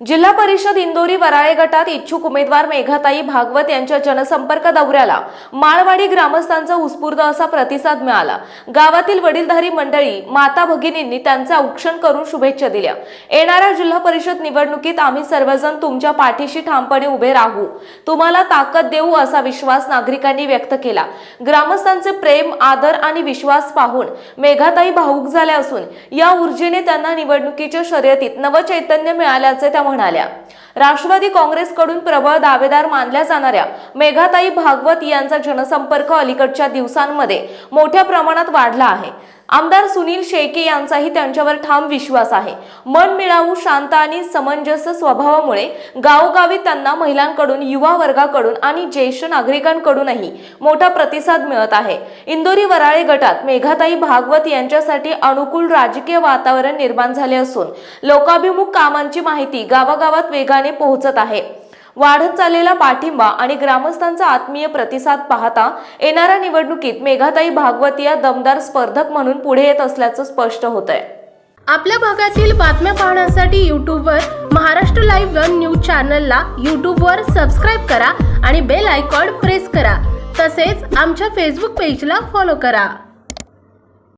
जिल्हा परिषद इंदोरी वराळे गटात इच्छुक उमेदवार मेघाताई भागवत यांच्या जनसंपर्क दौऱ्याला माळवाडी ग्रामस्थांचा उत्स्फूर्त असा प्रतिसाद मिळाला. गावातील वडीलधारी मंडळी माता भगिनींनी त्यांचं औक्षण करून शुभेच्छा दिल्या. येणाऱ्या जिल्हा परिषद निवडणुकीत आम्ही सर्वजण तुमच्या पाठीशी ठामपणे उभे राहू. तुम्हाला ताकद देऊ असा विश्वास नागरिकांनी व्यक्त केला. ग्रामस्थांचे प्रेम आदर आणि विश्वास पाहून मेघाताई भाऊक झाल्या असून या ऊर्जेने त्यांना निवडणुकीच्या शर्यतीत नवचैतन्य मिळाल्याचे त्या म्हणाल्या. राष्ट्रवादी काँग्रेसकडून प्रबळ दावेदार मानल्या जाणाऱ्या मेघाताई भागवत यांचा जनसंपर्क अलीकडच्या दिवसांमध्ये मोठ्या प्रमाणात वाढला आहे. आमदार सुनील शेळके यांचाही त्यांच्यावर ठाम विश्वास आहे. मन मिळावू शांत आणि समंजस स्वभावामुळे गावोगावी त्यांना महिलांकडून युवा वर्गाकडून आणि ज्येष्ठ नागरिकांकडूनही मोठा प्रतिसाद मिळत आहे. इंदोरी वराळे गटात मेघाताई भागवत यांच्यासाठी अनुकूल राजकीय वातावरण निर्माण झाले असून लोकाभिमुख कामांची माहिती गावागावात वेगाने पोहोचत आहे. वाढत चाललेला पाठिंबा आणि ग्रामस्थांचा आत्मीय प्रतिसाद पाहता येणाऱ्या निवडणुकीत मेघाताई भागवत या दमदार स्पर्धक म्हणून पुढे येत असल्याचं स्पष्ट होत आहे आपल्या भागातील बातम्या पाहण्यासाठी यूट्यूबवर महाराष्ट्र लाईव्ह वन न्यूज चॅनलला यूट्यूबवर सबस्क्राईब करा आणि बेल आयकॉन प्रेस करा. तसेच आमच्या फेसबुक पेजला फॉलो करा.